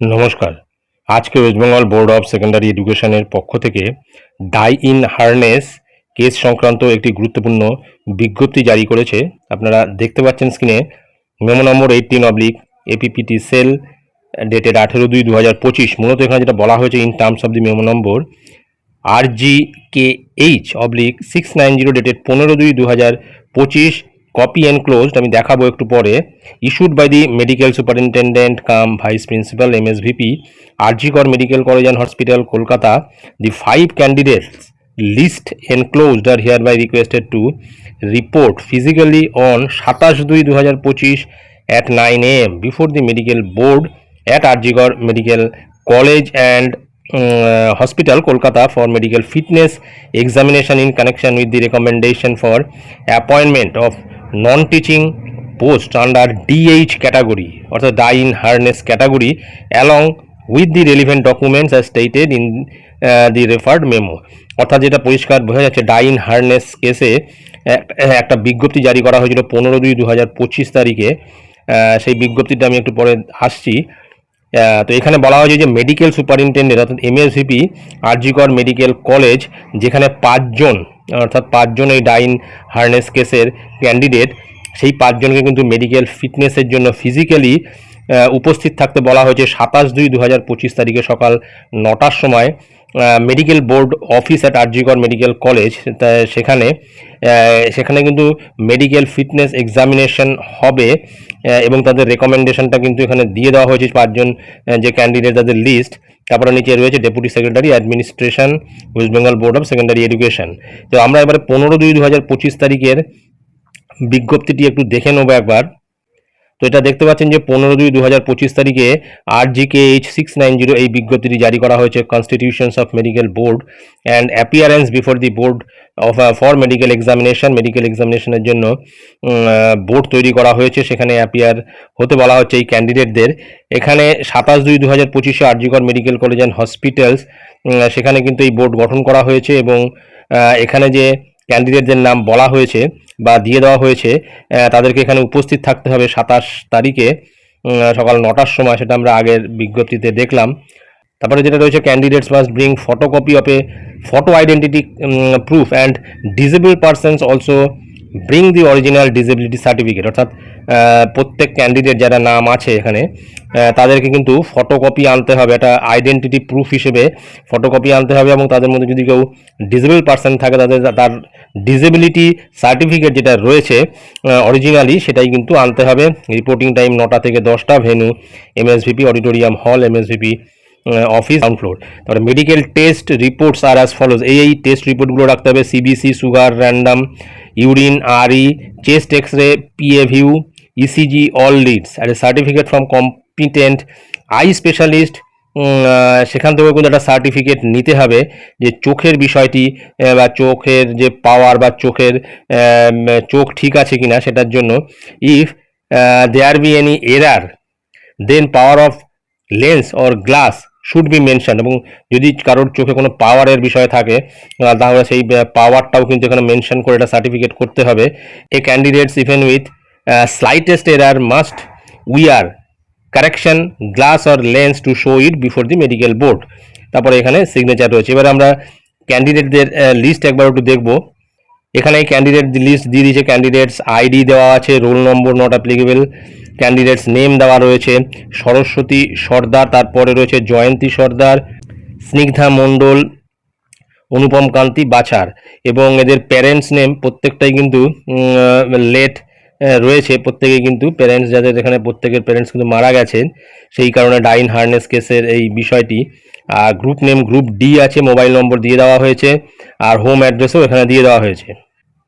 নমস্কার। আজকে West Bengal board of secondary এডুকেশনের পক্ষ থেকে ডাই ইন হারনেস কেস সংক্রান্ত একটি গুরুত্বপূর্ণ বিজ্ঞপ্তি জারি করেছে। আপনারা দেখতে পাচ্ছেন স্ক্রিনে memo number eighteen oblique APPT cell dated আঠেরো দুই দু হাজার পঁচিশ। মূলত এখানে যেটা বলা হয়েছে in terms of the memo number R G K H oblique six nine zero dated পনেরো দুই দু হাজার পঁচিশ। কপি অ্যান্ড ক্লোজড আমি দেখাবো একটু পরে issued by the medical superintendent cum vice principal M S VP RG Kar medical college and hospital Kolkata the five candidates list enclosed are hereby requested to report physically on সাতাশ দুই দু হাজার পঁচিশ at nine AM before the medical board at RG Kar medical college and hospital kolkata for medical fitness examination in connection with the recommendation for appointment of non-teaching post under dh category অর্থাৎ die in harness category along with the relevant documents as stated in uh, the referred memo অর্থাৎ যেটা পরিষ্কার বোঝা যাচ্ছে die in harness কেসে একটা বিজ্ঞপ্তি জারি করা হয়েছিল পনেরো দুই দু তারিখে সেই বিজ্ঞপ্তিটা আমি একটু পরে আসছি তো এখানে বলা হয়েছে যে মেডিকেল সুপারিনটেন্ডেন্ট অর্থাৎ এমএসভিপি আরজিকর মেডিকেল কলেজ যেখানে পাঁচজন, অর্থাৎ পাঁচজন এই ডাইন হার্নেস কেসের ক্যান্ডিডেট সেই পাঁচজনকে কিন্তু মেডিকেল ফিটনেসের জন্য ফিজিক্যালি উপস্থিত থাকতে বলা হয়েছে সাতাশ দুই দু পঁচিশ তারিখে সকাল নটার সময়। Medical board office at RG Kar medical college সেখানে সেখানে কিন্তু মেডিকেল ফিটনেস এক্সামিনেশন হবে এবং তাদের রেকমেন্ডেশনটা কিন্তু এখানে দিয়ে দেওয়া হয়েছে পাঁচজন যে ক্যান্ডিডেট তাদের লিস্ট তারপরে নিচে রয়েছে deputy secretary administration West Bengal board of secondary education তো আমরা এবারে পনেরো দুই দু হাজার পঁচিশ তারিখের বিজ্ঞপ্তিটি একটু দেখে নেব একবার। তো এটা দেখতে পাচ্ছেন যে পনেরো দুই দু হাজার পঁচিশ তারিখে R G K H six nine zero এই বিজ্ঞপ্তিটি জারি করা হয়েছে constitutions of medical board and appearance before the board of for medical examination medical এক্সামিনেশনের জন্য বোর্ড তৈরি করা হয়েছে। সেখানে অ্যাপিয়ার হতে বলা হচ্ছে এই ক্যান্ডিডেটদের এখানে সাতাশ দুই দু হাজার পঁচিশে RG Kar medical college and hospitals সেখানে কিন্তু এই বোর্ড গঠন করা হয়েছে এবং এখানে যে ক্যান্ডিডেটদের নাম বলা হয়েছে বা দিয়ে দেওয়া হয়েছে তাদেরকে এখানে উপস্থিত থাকতে হবে সাতাশ তারিখে সকাল নটার সময়, সেটা আমরা আগের বিজ্ঞপ্তিতে দেখলাম। তারপরে যেটা রয়েছে candidates must bring photocopy of a photo identity proof and disable persons also bring the original disability certificate অর্থাৎ প্রত্যেক ক্যান্ডিডেট যারা নাম আছে এখানে তাদেরকে কিন্তু ফটোকপি আনতে হবে, একটা আইডেন্টিটি প্রুফ হিসেবে ফটোকপি আনতে হবে এবং তাদের মধ্যে যদি কেউ ডিসেবল পার্সন থাকে, তাদের তার ডিসেবিলিটি সার্টিফিকেট যেটা রয়েছে অরিজিনালি সেটাই কিন্তু আনতে হবে। রিপোর্টিং টাইম নটা থেকে দশটা venue MSVP auditorium hall MSVP office ground floor তারপরে medical test reports are as follows এই এই টেস্ট রিপোর্টগুলো রাখতে হবে CBC sugar random urine RE chest X ray PA view ECG all leads are certificate from competent eye specialist সেখান থেকেও কিন্তু একটা সার্টিফিকেট নিতে হবে যে চোখের বিষয়টি বা চোখের যে পাওয়ার বা চোখের চোখ ঠিক আছে কিনা সেটার জন্য if there be any error then power of lens or glass should be mention এবং যদি কারোর চোখে কোনো পাওয়ারের বিষয় থাকে তাহলে সেই পাওয়ারটাও কিন্তু এখানে মেনশন করে একটা সার্টিফিকেট করতে হবে। A candidates even with slightest error must wear correction glass or lens to show it before the medical board তারপরে এখানে সিগনেচার রয়েছে। এবার আমরা ক্যান্ডিডেটদের লিস্ট একবার একটু দেখব। এখানে ক্যান্ডিডেট লিস্ট দিয়ে দিয়েছে। ক্যান্ডিডেটস আইডি দেওয়া আছে roll number not applicable candidates name দেওয়া রয়েছে, সরস্বতী সর্দার, তারপরে রয়েছে জয়ন্তী সর্দার, স্নিগ্ধা মণ্ডল, অনুপম কান্তি বাছার এবং এদের প্যারেন্টস নেম প্রত্যেকটাই কিন্তু লেট রয়েছে। প্রত্যেকেই কিন্তু প্যারেন্টস যাদের এখানে প্রত্যেকের প্যারেন্টস কিন্তু মারা গেছেন, সেই কারণে ডাইন হার্নেস কেসের এই বিষয়টি। আর গ্রুপ নেম গ্রুপ ডি আছে মোবাইল নম্বর দিয়ে দেওয়া হয়েছে, আর হোম অ্যাড্রেসও এখানে দিয়ে দেওয়া হয়েছে।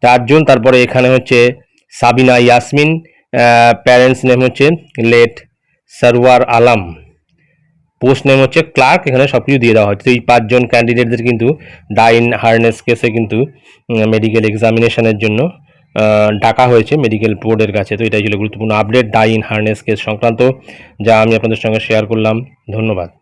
চারজন তারপরে এখানে হচ্ছে সাবিনা ইয়াসমিন প্যারেন্টস নেম হচ্ছে late Sarwar Alam. Post name হচ্ছে ক্লার্ক, এখানে সব কিছু দিয়ে দেওয়া হচ্ছে তো এই পাঁচজন ক্যান্ডিডেটদের কিন্তু ডাইন হার্নেস কেসে কিন্তু মেডিকেল এক্সামিনেশনের জন্য ডাকা হয়েছে মেডিকেল বোর্ডের কাছে। তো এটাই ছিল গুরুত্বপূর্ণ আপডেট ডাইন হার্নেস কেস সংক্রান্ত, যা আমি আপনাদের সঙ্গে শেয়ার করলাম। ধন্যবাদ।